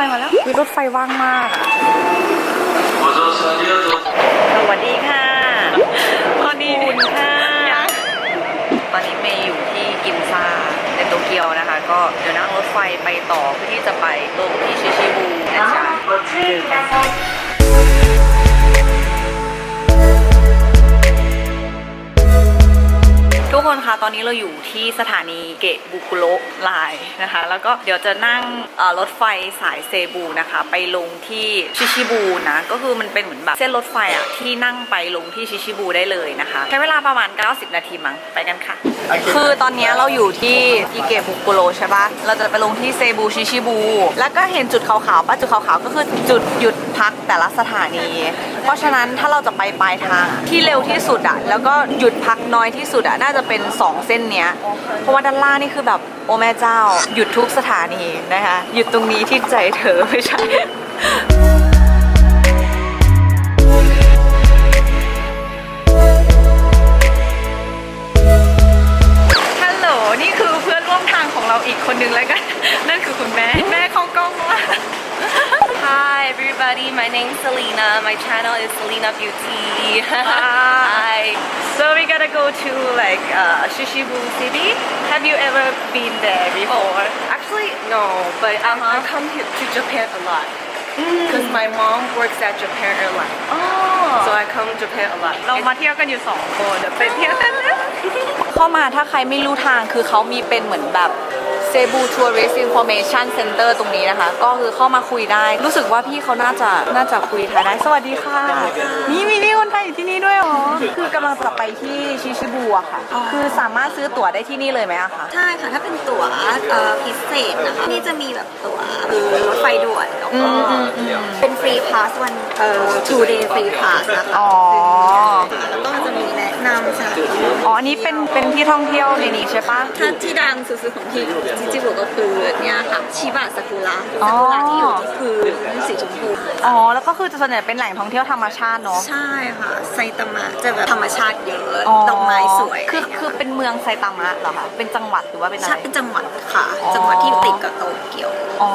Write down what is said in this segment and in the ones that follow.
ไฟมาแล้ววิรถไฟว่างมากอะสวัสดีค่ะตอนนี้คุณค่ะ ตอนนี้เมย์อยู่ที่กินซาในโตเกียวนะคะ ก็เดี๋ยวนั่งรถไฟไปต่อเพื่อที่จะไปลงที่ชิชิบูนะจ๊ะ ทุกคนคะตอนนี้เราอยู่ที่สถานีเกะบุกุโระไลน์นะคะ แล้วก็เดี๋ยวจะนั่งเอ่อรถไฟสายเซบูนะคะ ไปลงที่ชิชิบูนะ ก็คือมันเป็นเหมือนแบบเส้นรถไฟอะที่นั่งไปลงที่ชิชิบูได้เลยนะคะ ใช้เวลาประมาณ 90 นาทีมั้งไปกันค่ะ คือตอนนี้เราอยู่ที่อิเกะบุกุโระใช่ปะเราจะไปลงที่เซบูชิชิบู แล้วก็เห็นจุดขาวๆปะจุดขาวๆก็คือจุดหยุดพักแต่ละสถานี เพราะฉะนั้นถ้าเราจะไปปลายทางอะที่เร็วที่สุดอะแล้วก็หยุดพักน้อยที่สุดอะน่าจะเป็น 2 เส้นเนี้ย เพราะว่าด้านล่างนี่คือแบบโอ้แม่เจ้า หยุดทุกสถานีนะคะ หยุดตรงนี้ที่ใจเธอไม่ใช่ฮัลโหลนี่คือเพื่อนร่วมทางของเราอีกคนนึงแล้วกัน นั่นคือคุณแม่ Hi everybody, my name's Selena. My channel is Selena Beauty. Hi. So we gotta go to like uh, Shishibu City. Have you ever been there before? Actually, no, but um, I come here to Japan a lot because my mom works at Japan Airlines, อ๋อ so I come to Japan a lot. เรามาเที่ยวกันอยู่สองคนเดี๋ยวไปเที่ยวกันนะ เข้ามาถ้าใครไม่รู้ทางคือเขามีเป็นเหมือนแบบ เซบูทัวริสต์อินโฟเมชันเซ็นเตอร์ตรงนี้นะคะ ก็คือเข้ามาคุยได้ รู้สึกว่าพี่เขาน่าจะน่าจะคุยไทยได้ สวัสดีค่ะ นี่มีพี่คนไทยอยู่ที่นี่ด้วยเหรอ คือกำลังจะไปที่ชิชิบูอะค่ะ คือสามารถซื้อตั๋วได้ที่นี่เลยไหมอะคะ ใช่ค่ะ ถ้าเป็นตั๋วเอ่อพิเศษนะคะนี่จะมีแบบตั๋วคือรถไฟด่วนแล้วก็เป็นฟรีพาสวันเอ่อ two day free pass นะคะอ๋อแล้วก็จะมีแนะนำสถานที่อ๋ออันนี้เป็นเป็นที่ท่องเที่ยวในนี้ใช่ปะถ้าที่ดังสุดๆของที่จิจิบุก็คือเนี่ยค่ะชิบะซากุระอ๋ซาอกุระที่อยู่ที่พื้นสีชมพูอ๋อแล้วก็คือจะส่วนใหญ่เป็นแหล่งท่องเที่ยวธรรมชาติเนาะใช่ค่ะไซตามะจะแบบธรรมชาติเยอะอ๋อดอกไม้สวยคือคือเป็นเมืองไซตามะเหรอคะเป็นจังหวัดหรือว่าเป็นอะไรใช่เป็นจังหวัดค่ะอ๋อจังหวัดที่ติดกับโตเกียวอ๋อ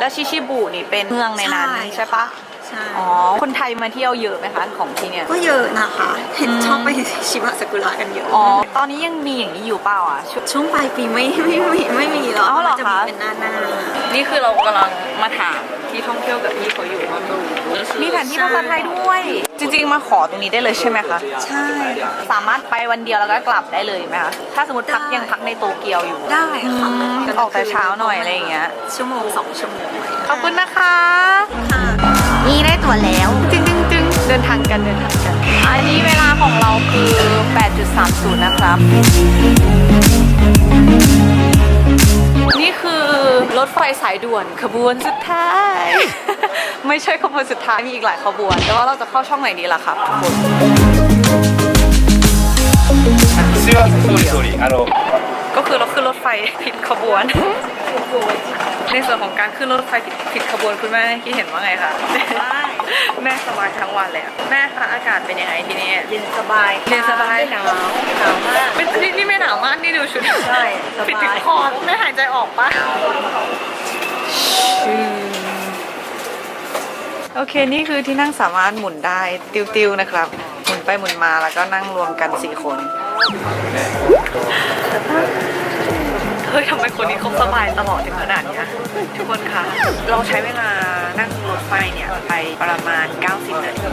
แล้วชิชิบุนี่เป็นเมืองในนั้นใช่ใช่ปะใช่ อ๋อ คนไทยมาเที่ยวเยอะไหมคะของที่เนี่ย ก็เยอะนะคะ เห็นชอบไปชิบะซากุระกันเยอะอ๋อ ตอนนี้ยังมีอย่างนี้อยู่เปล่าอะช่วงช่วงปลายปีไม่ไม่ไม่ไม่มีแล้วอ๋อเหรอจะคะมีเป็นหน้าหน้านี่คือเรากำลังมาถามที่ท่องเที่ยวกับพี่เขาอยู่มีแผนที่ภาษาไทยด้วย จริงๆ มาขอตรงนี้ได้เลยใช่ไหมคะ ใช่ค่ะสามารถไปวันเดียวแล้วก็กลับได้เลยไหมคะ ถ้าสมมติพักยังพักในโตเกียวอยู่ได้ค่ะออกแต่เช้าหน่อยอะไรอย่างเงี้ย ชั่วโมงสองชั่วโมงขอบคุณนะคะ ค่ะ นี่ได้ตั๋วแล้ว จึงจึงจึงเดินทางกันเดินทางกัน อันนี้เวลาของเราคือ 8.30 นะครับ นี่คือรถไฟสายด่วนขบวนสุดท้าย ไม่ใช่ขบวนสุดท้ายมีอีกหลายขบวน แต่ว่าเราจะเข้าช่องไหนดีล่ะครับทุกคน すいません、総理総理、あの、 ก็คือเราขึ้นรถไฟผิดขบวน ในส่วนของการขึ้นรถไฟผิดผิดขบวนคุณแม่คิดเห็นว่าไงคะแม่สบายทั้งวันเลยอะแม่คะอากาศเป็นยังไงที่นี่ เย็นสบายเย็นสบายหนาวหนาวมาก เป็นนี่นี่ไม่หนาวมากนี่ดูชุดใช่สบาย ปิดถึงคอไม่หายใจออกปะโอเค นี่คือที่นั่งสามารถหมุนได้ติวๆนะครับ หมุนไปหมุนมาแล้วก็นั่งรวมกันสี่คนเฮ้ยทำไมคนนี้เขาสบายตลอดถึงขนาดเนี้ยทุกคนคะเราใช้เวลานั่งรถไฟเนี่ยไปประมาณ 90 นาที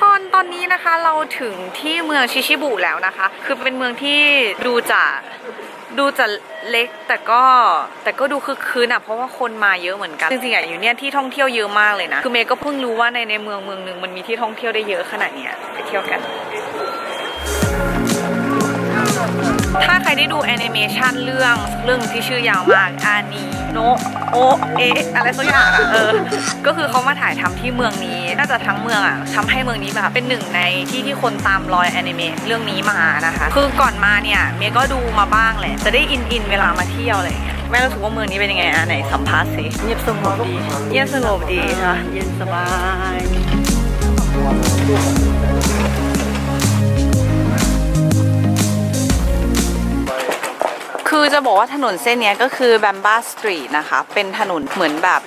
คนตอนนี้นะคะเราถึงที่เมืองชิชิบุแล้วนะคะ คือเป็นเมืองที่ดูจะ ดูจะเล็กแต่ก็แต่ก็ดูคึกคืนอะเพราะว่าคนมาเยอะเหมือนกันจริงๆอะอยู่เนี่ยที่ท่องเที่ยวเยอะมากเลยนะ คือเมย์ก็เพิ่งรู้ว่าในในเมืองเมืองหนึ่งมันมีที่ท่องเที่ยวได้เยอะขนาดเนี้ยไปเที่ยวกัน ถ้าใครได้ดูแอนิเมชันเรื่องเรื่องที่ชื่อยาวมากอานีโนโอเออะไรสักอย่างอะเออก็คือเขามาถ่ายทำที่เมืองนี้ น่าจะทั้งเมืองอะทำให้เมืองนี้แบบเป็นหนึ่งในที่ที่คนตามรอยแอนิเมะเรื่องนี้มานะคะ คือก่อนมาเนี่ยเมย์ก็ดูมาบ้างแหละ จะได้อินอินๆเวลามาเที่ยวอะไรอย่างเงี้ยแม่รู้สึกว่าเมืองนี้เป็นยังไงอะไหนสัมภาษณ์สิเงียบสงบดีเงียบสงบดีค่ะเย็นสบายคือจะบอกว่าถนนเส้นเนี้ยก็คือแบมบ้าสตรีทนะคะ เป็นถนนเหมือนแบบ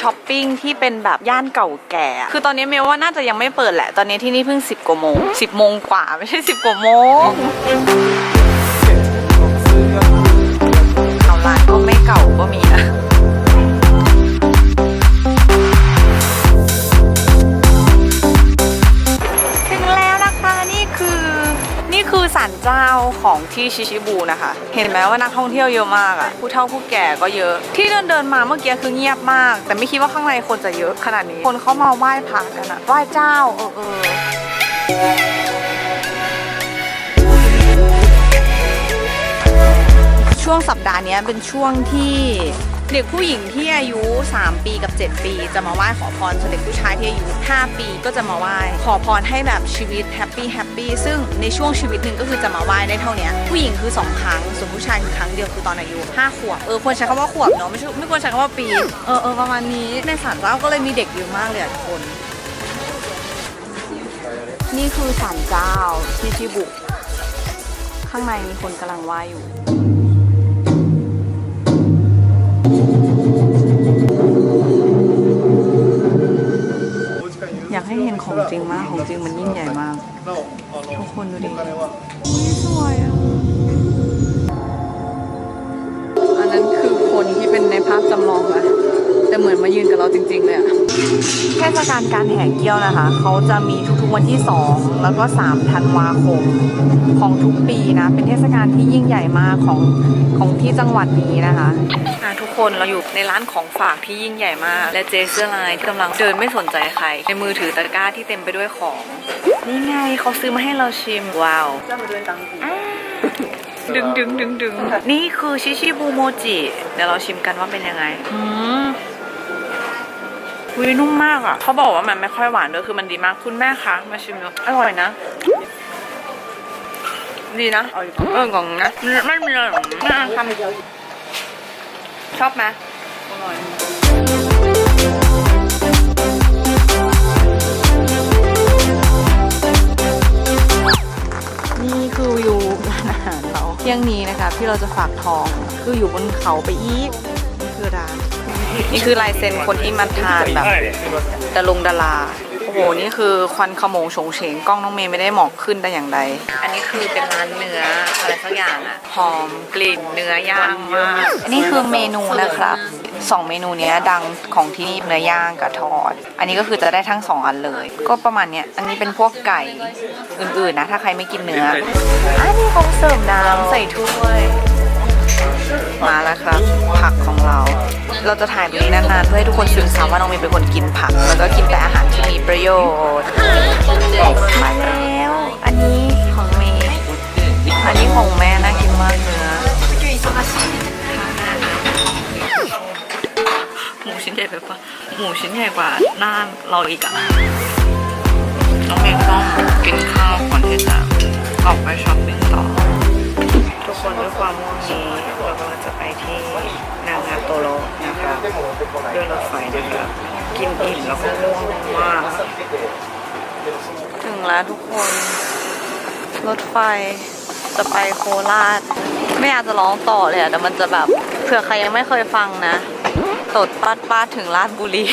ช้อปปิ้งที่เป็นแบบย่านเก่าแก่ คือตอนนี้เมลว่าน่าจะยังไม่เปิดแหละ ตอนนี้ที่นี่เพิ่ง 10กว่าโมง 10 โมงกว่าไม่ใช่ 10 กว่าโมงเราร้านก็ไม่เก่าก็มี เจ้าของที่ชิชิบูนะคะ เห็นไหมว่านักท่องเที่ยวเยอะมากอะ่ะผู้เฒ่าผู้แก่ก็เยอะ ที่เดินเดินมาเมื่อกี้คือเงียบมาก แต่ไม่คิดว่าข้างในคนจะเยอะขนาดนี้ คนเขามาไหว้พระกันอะไหว้เจ้าเออเออช่วงสัปดาห์นี้เป็นช่วงที่ เด็กผู้หญิงที่อายุ 3 ปีกับ 7 ปี จะมาไหว้ขอพรส่วนเด็กผู้ชายที่อายุ 5 ปีก็จะมาไหว้ขอพรให้แบบชีวิตแฮปปี้แฮปปี้ซึ่งในช่วงชีวิตหนึ่งก็คือจะมาไหว้ได้เท่านี้ผู้หญิงคือ 2 ครั้ง ส่วนผู้ชายคือครั้งเดียวคือตอนอายุ 5 ขวบ เออควรใช้คำว่าขวบเนาะไม่ใช่ไม่ควรใช้คำว่าปี เออเออประมาณนี้ในศาลเจ้าก็เลยมีเด็กเยอะมากเลยอะทุกคน นี่คือศาลเจ้าชิชิบุ ข้างในมีคนกำลังไหว้อยู่ ให้เห็นของจริงมาก ของจริงมันยิ่งใหญ่มาก ทุกคนดูดิอุ๊ยสวยอะ อันนั้นคือ คนที่เป็นในภาพจำลองอะแต่เหมือนมายืนกับเราจริง ๆ เลยอะเทศกาลการแห่เกี้ยวนะคะ เขาจะมีทุกๆวันที่ 2 แล้วก็ 3 ธันวาคมของทุกปีนะ เป็นเทศกาลที่ยิ่งใหญ่มากของของที่จังหวัดนี้นะคะอะทุกคนเราอยู่ในร้านของฝากที่ยิ่งใหญ่มาก และเจเสื้อลายที่กำลังเดินไม่สนใจใคร ในมือถือตะกร้าที่เต็มไปด้วยของ นี่ไงเขาซื้อมาให้เราชิม ว้าวดึง ดึงดึงดึงนี่คือชิชิบูโมจิ เดี๋ยวเราชิมกันว่าเป็นยังไง อืมวินุ่มมากอะ เขาบอกว่ามันไม่ค่อยหวานด้วยคือมันดีมากคุณแม่คะมาชิมดูอร่อยนะ ดีนะเออกล่องนะไม่มีอะไรหรอกไม่เอาทำชอบไหมอร่อย นี่คือวิวร้านอาหารเราเที่ยงนี้นะคะที่เราจะฝากทองคืออยู่บนเขาไปอีกนี่คือร้าน นี่คือลายเซ็นคนที่มาทานแบบดารงดาราโอ้โห นี่คือควันขโมงโฉงเฉงกล้องน้องเมย์ไม่ได้หมอกขึ้นแต่อย่างใด อันนี้คือเป็นร้านเนื้ออะไรสักอย่างอะหอมกลิ่นเนื้อย่างมากอันนี้คือเมนูนะครับสองเมนูเนี้ยดังของที่นี่เนื้อย่างกับทอด อันนี้ก็คือจะได้ทั้งสองอันเลย ก็ประมาณเนี้ย อันนี้เป็นพวกไก่อื่นๆนะ ถ้าใครไม่กินเนื้อ อันนี้เขาเสิร์ฟน้ำใส่ถ้วย มาแล้วครับ ผักของเรา เราจะถ่ายแบบนี้นานๆเพื่อให้ทุกคนซึมซับว่าน้องเมย์เป็นคนกินผัก แล้วก็กินแต่อาหารที่มีประโยชน์มาแล้ว อันนี้ของเมย์อันนี้ของแม่น่ากินมากเนื้อหมูชิ้นใหญ่ไปปะหมูชิ้นใหญ่กว่าหน้าเราอีกอะน้องเมย์ก็ต้องกินข้าวก่อนที่จะออกไปช้อปปิ้ง กินอิ่มแล้วก็ง่วงมาก ถึงแล้วทุกคน รถไฟจะไปโคราช ไม่อยากจะร้องต่อเลยอะแต่มันจะแบบเผื่อใครยังไม่เคยฟังนะตดปาดปาถึงราชบุรี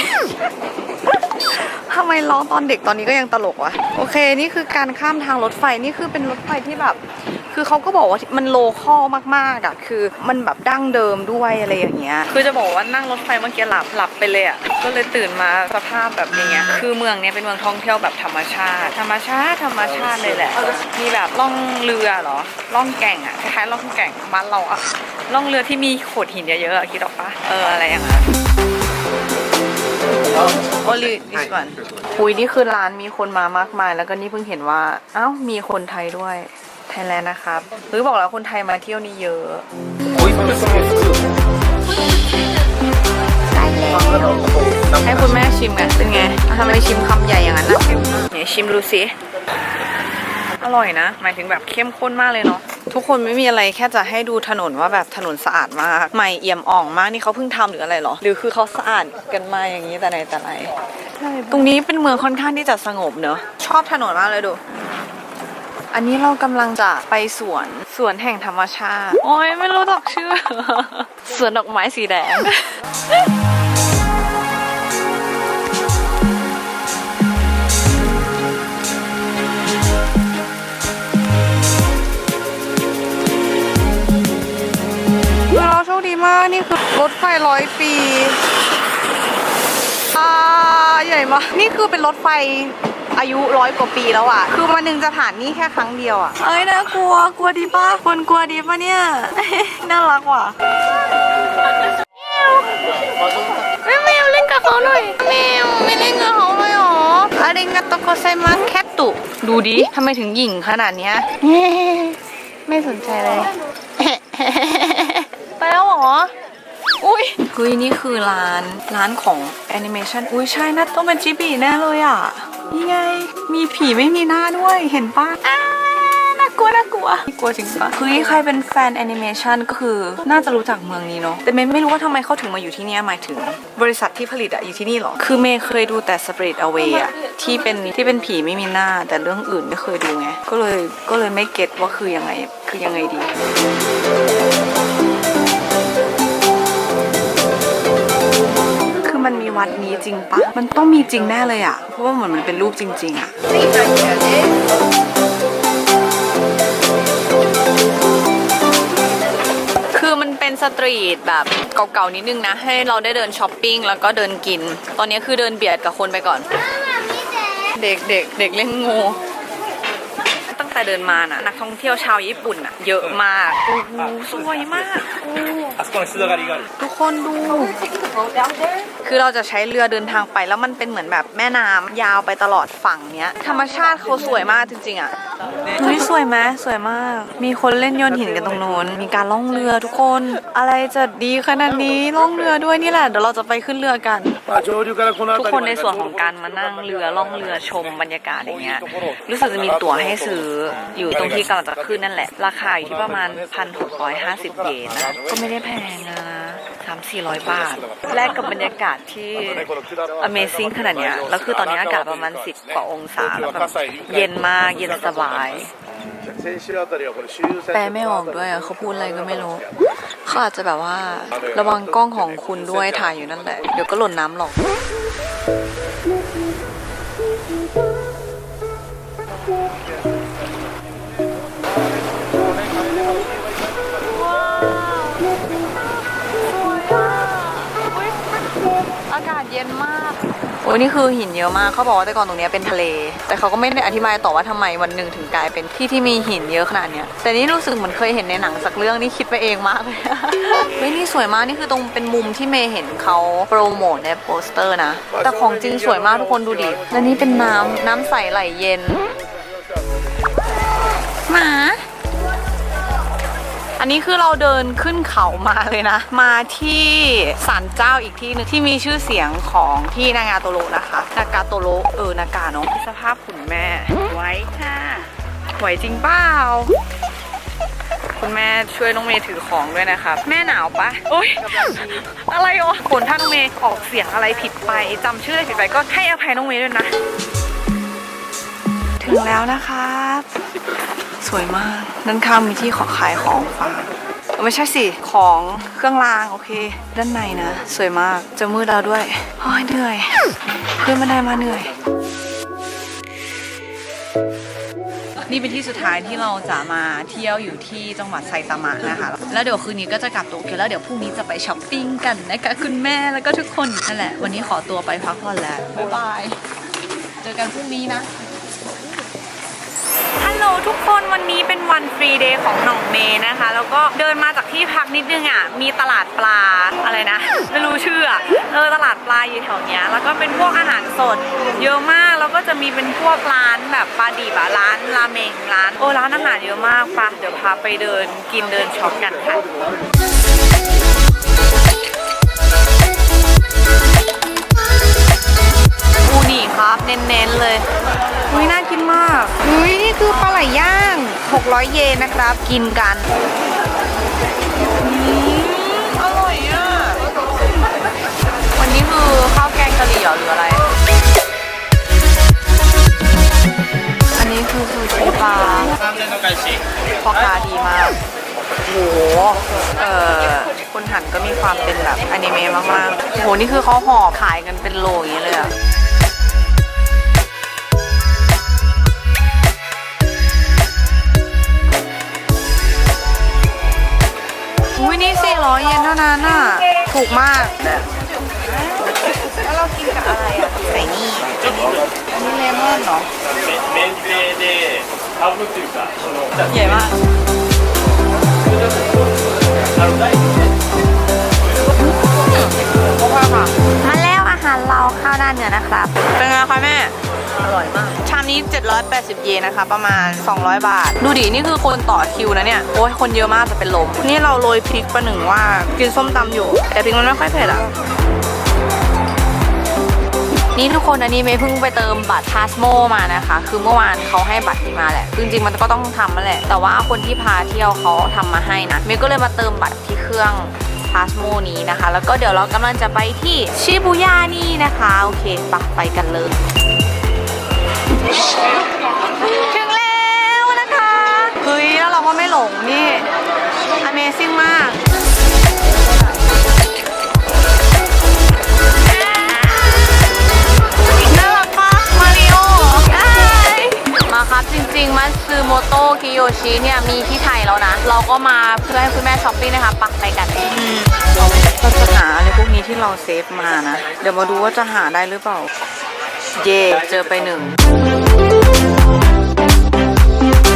ทำไมร้องตอนเด็กตอนนี้ก็ยังตลกวะโอเค นี่คือการข้ามทางรถไฟนี่คือเป็นรถไฟที่แบบ คือเขาก็บอกว่ามันโลคอลมากๆอะคือมันแบบดั้งเดิมด้วยอะไรอย่างเงี้ยคือจะบอกว่านั่งรถไฟเมื่อกี้หลับหลับไปเลยอะก็เลยตื่นมาสภาพแบบอย่างเงี้ยคือเมืองเนี้ยเป็นเมืองท่องเที่ยวแบบธรรมชาติ ธรรมชาติธรรมชาติเลยแหละมีแบบล่องเรือเหรอล่องแก่งอะคล้ายๆล่องแก่งบ้านเราอะล่องเรือที่มีโขดหินเยอะๆอะคิดออกปะเอออะไรอย่างเงี้ย only this one คุยนี่คือร้านมีคนมามากมาย แล้วก็นี่เพิ่งเห็นว่า เอ้ามีคนไทยด้วย ไทยแลนด์นะครับหรือบอกแล้วคนไทยมาเที่ยวนี่เยอะให้คุณแม่ชิมกันเป็นไงอะทำไมชิมคำใหญ่อย่างนั้นนะเนี่ยชิมดูสิอร่อยนะ หมายถึงแบบเข้มข้นมากเลยเนาะทุกคนไม่มีอะไรแค่จะให้ดูถนนว่าแบบถนนสะอาดมากใหม่เอี่ยมอ่องมากนี่เขาเพิ่งทำหรืออะไรเหรอ หรือคือเขาสะอาดกันมาอย่างนี้แต่ไหนแต่ไรตรงนี้เป็นเมืองค่อนข้างที่จะสงบเนอะชอบถนนมากเลยดู อันนี้เรากำลังจะไปสวนสวนแห่งธรรมชาติ โอ้ยไม่รู้จักชื่อ สวนดอกไม้สีแดงคือเราโชคดีมากนี่คือรถไฟร้อยปี อ่า ใหญ่มาก นี่คือเป็นรถไฟ อายุร้อยกว่าปีแล้วอะ คือวันหนึ่งจะผ่านนี่แค่ครั้งเดียวอะ เอ้ยน่ากลัว กลัวดีป่ะคนกลัวดีป่ะเนี่ย น่ารักว่ะแมวแมวเล่นกับเขาหน่อยแมวไม่เล่นกับเขาเลยหรออาริงกาโตโกไซมัสแคทตุ ดูดิทำไมถึงหยิ่งขนาดเนี้ย ไม่สนใจเลย ไปแล้วเหรออุ้ยเฮ้ยนี่คือร้านร้านของแอนิเมชันอุ้ยใช่น่าต้องเป็นจิบีแน่เลยอะ นี่ไง มีผีไม่มีหน้าด้วย เห็นปะอ่าน่ากลัวน่ากลัวกลัวจริงปะเฮ้ยใครเป็นแฟนแอนิเมชันก็คือน่าจะรู้จักเมืองนี้เนาะแต่เมย์ไม่รู้ว่าทำไมเขาถึงมาอยู่ที่นี่หมายถึง บริษัทที่ผลิตอะอยู่ที่นี่หรอ คือเมย์เคยดูแต่ Spirit Away อะที่เป็นที่เป็นผีไม่มีหน้า แต่เรื่องอื่นไม่เคยดูไงก็เลยก็เลยไม่เก็ตว่าคือยังไงคือยังไงดี มันมีวัดนี้จริงปะมันต้องมีจริงแน่เลยอะเพราะว่าเหมือนมันเป็นรูปจริง ๆอะคือมันเป็นสตรีทแบบเก่าๆนิดนึงนะ ให้เราได้เดินช้อปปิ้งแล้วก็เดินกิน ตอนนี้คือเดินเบียดกับคนไปก่อน เด็กเด็กเด็กเล่นงูตั้ง แต่เดินมานะนักท่องเที่ยวชาวญี่ปุ่นอะเยอะมากโอ้โหสวยมากโอ้ あそこに人だかりがある ทุกคนดู คือเราจะใช้เรือเดินทางไปแล้วมันเป็นเหมือนแบบแม่น้ำยาวไปตลอดฝั่งเนี้ย ธรรมชาติเขาสวยมากจริงๆอ่ะเฮ้ยสวยไหมสวยมาก มีคนเล่นโยนหินกันตรงโน้น มีการล่องเรือทุกคน อะไรจะดีขนาดนี้ล่องเรือด้วยนี่แหละ เดี๋ยวเราจะไปขึ้นเรือกัน まあ上流からこの ทุก 辺 ค り นในส่วนของการมานั่งเรือล่องเรือชมบรรยากาศอย่างเงี้ย รู้สึกจะมีตั๋วให้ซื้อ อยู่ตรงที่กำลังจะขึ้นนั่นแหละ ราคาอยู่ที่ประมาณ 1,650 เยนนะก็ไม่ได้แพงนะสามสี่ร้อยบาท แลกกับบรรยากาศที่ Amazing ขนาดเนี้ยแล้วคือตอนนี้อากาศประมาณ 10 กว่าองศาแล้วแบบเย็นมากเย็นสบายแปลไม่ออกด้วยเขาพูดอะไรก็ไม่รู้เขาอาจจะแบบว่า ระวังกล้องของคุณด้วยถ่ายอยู่นั่นแหละ เดี๋ยวก็หล่นน้ำหรอก ย็นมากโอ้ยนี่คือหินเยอะมากเขาบอกว่าแต่ก่อนตรงนี้เป็นทะเล แต่เขาก็ไม่ได้อธิบายต่อว่าทำไมวันหนึ่งถึงกลายเป็นที่ที่มีหินเยอะขนาดเนี้ยแต่นี่รู้สึกเหมือนเคยเห็นในหนังสักเรื่องนี่คิดไปเองมากเลยเฮ้ยนี่สวยมากนี่คือตรงเป็นมุมที่เมย์เห็นเขาโปรโมทในโปสเตอร์นะ แต่ของจริงสวยมากทุกคนดูดิและนี่เป็นน้ำน้ำใสไหลเย็นหมา นนี้คือเราเดินขึ้นเขามาเลยนะ มาที่ศาลเจ้าอีกที่หนึงที่มีชื่อเสียงของที่นางาโตโรนะคะ นากาโตโรเออนากาเนาะสภาพคุณแม่ไว้ค่ะไหวจริงเปล่าคุณแม่ช่วยน้องเมย์ถือของด้วยนะครับ แม่หนาวปะโอ๊ยอะไรอ๋อผลถ้าน้องเมย์ออกเสียงอะไรผิดไปจำชื่ออะไรผิดไปก็ให้อภัยน้องเมย์ด้วยนะ ถึงแล้วนะครับ สวยมากด้านข้างมีที่ขอขายของฝากไม่ใช่สิ ของเครื่องรางโอเค ด้านในนะ สวยมาก จะมืดแล้วด้วยโอ้ยเหนื่อย เพื่อนม่ได้มาเหนื่อย นี่เป็นที่สุดท้ายที่เราจะมาเที่ยวอยู่ที่จังหวัดไซตามะนะคะ แล้วเดี๋ยวคืนนี้ก็จะกลับโตเกียวแล้วเดี๋ยวพรุ่งนี้จะไปช้อปปิ้งกันนะคะคุณแม่แล้วก็ทุกคนนั่นแหละ วันนี้ขอตัวไปพักผ่อนแล้วบ๊ายบาย เจอกันพรุ่งนี้นะ ลโหลทุกคนวันนี้เป็นวันฟรีเดย์ของหน่องเมย์นะคะ แล้วก็เดินมาจากที่พักนิดนึงอะมีตลาดปลาอะไรนะ ไม่รู้ชื่ออะเออตลาดปลาอยู่แถวเนี้ยแล้วก็เป็นพวกอาหารสด เยอะมากแล้วก็จะมีเป็นพวกร้านแบบปลาดิบอะร้านราเมงร้านโอ้ร้านอาหารเยอะมากปะเดี๋ยวพาไปเดินกินเดินช็อปกันค่ะาง400เยนนะครับ กินกันอืมอร่อยอะ วันนี้คือข้าวแกงกะหรี่เหรอหรืออะไร อันนี้คือซูชิปลาพอค้าดีมากโหเอ่อคนหั่นก็มีความเป็นแบบอนิเมะมากๆโอ้โหนี่คือเขาห่อขายกันเป็นโลอย่างนี้เลยอะ 200 เยนเท่านั้นน่ะ ถูกมาก แล้วเรากินกับอะไรอะใส่นี่นี่เลมอนเนรอ免税で半分というかそのใหญ่มากมาแล้วอาหารเราข้าวหน้าเนื้อนะครับ เป็นไงคะแม่ อร่อยมาก ชามนี้ 780 เยนนะคะ ประมาณ 200 บาท ดูดิ นี่คือคนต่อคิวนะเนี่ย โอ้ย คนเยอะมากจะเป็นลม นี่เราโรยพริกประหนึ่งว่า กินส้มตำอยู่ แต่พริกมันไม่ค่อยเผ็ดอะนี่ทุกคนอันนี้เมย์เพิ่งไปเติมบัตรพาสโมมานะคะ คือเมื่อวานเขาให้บัตรนี้มาแหละ จริงๆมันก็ต้องทำมาแหละ แต่ว่าคนที่พาเที่ยวเขาทำมาให้นะ เมย์ก็เลยมาเติมบัตรที่เครื่องพาสโมนี้นะคะ แล้วก็เดี๋ยวเรากำลังจะไปที่ชิบูย่านี่นะคะ โอเคปะไปกันเลย ถึงแล้วนะคะ เฮ้ย แล้วเราก็ไม่หลงนี่ Amazing มากน่ารักปะมาริโอมาครับจริงๆ มันซือโมโตกิโยชิเนี่ย มีที่ไทยแล้วนะ เราก็มาเพื่อให้คุณแม่ช้อปปิ้งนะคะ ปักไปกันเราจะหาอะไรพวกนี้ที่เราเซฟมานะ เดี๋ยวมาดูว่าจะหาได้หรือเปล่า เย่เจอไปหนึ่ง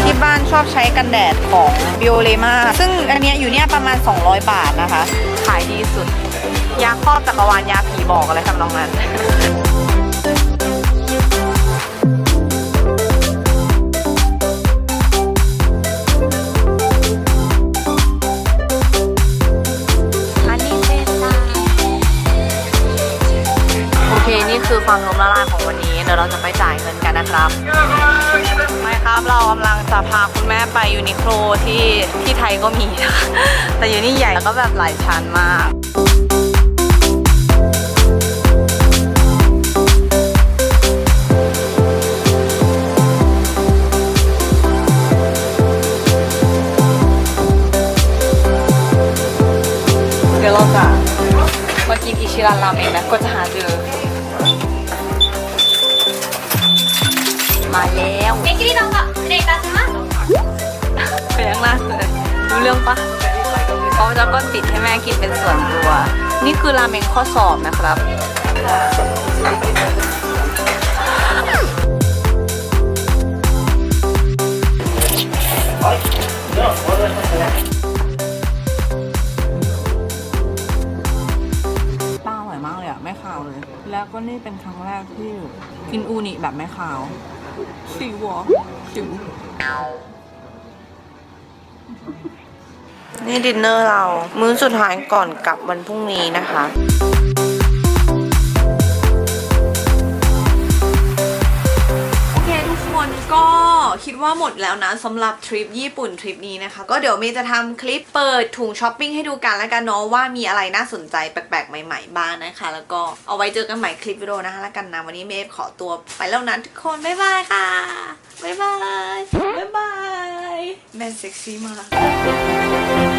ที่บ้านชอบใช้กันแดดของบิโอเลมาซึ่งอันเนี้ยอยู่เนี่ยประมาณ 200 บาทนะคะ ขายดีสุด ยาครอบจักรวาลยาผีบอกอะไรทำนองนั้นอัน คือความล้มละลายของวันนี้ เดี๋ยวเราจะไปจ่ายเงินกันนะครับไม่ครับ เรากำลังจะพาคุณแม่ไปยูนิโคลที่ที่ไทยก็มีนะแต่อยู่นี่ใหญ่แล้วก็แบบหลายชั้นมากเดี๋ยวเราจะมากินอิชิรันรามเองนะก็จะหาเจอ มาแล้วเมกิริโนค่ะเด็กตาสมาไปยังล่าสุดเลยรู้เรื่องปะเขาจะก็ติดให้แม่กินเป็นส่วนตัว นี่คือราเมงข้อสอบนะครับป้าอร่อยมากเลยอะไม่ขาวเลย แล้วก็นี่เป็นครั้งแรกที่กินอูนิแบบไม่ขาว สิวอสิวนี่ดินเนอร์เรา มื้อสุดท้ายก่อนกลับวันพรุ่งนี้นะคะ ว่าหมดแล้วนะสำหรับทริปญี่ปุ่นทริปนี้นะคะ ก็เดี๋ยวเมย์จะทำคลิปเปิดถุงช้อปปิ้งให้ดูกันแล้วกันเนาะว่ามีอะไรน่าสนใจแปลกๆใหม่ๆบ้างนะคะ แล้วก็เอาไว้เจอกันใหม่คลิปวิดีโอนะคะแล้วกันนะวันนี้เมย์ขอตัวไปแล้วนะทุกคนบ๊ายบายค่ะบ๊ายบายบ๊ายบายแม่เซ็กซี่มาก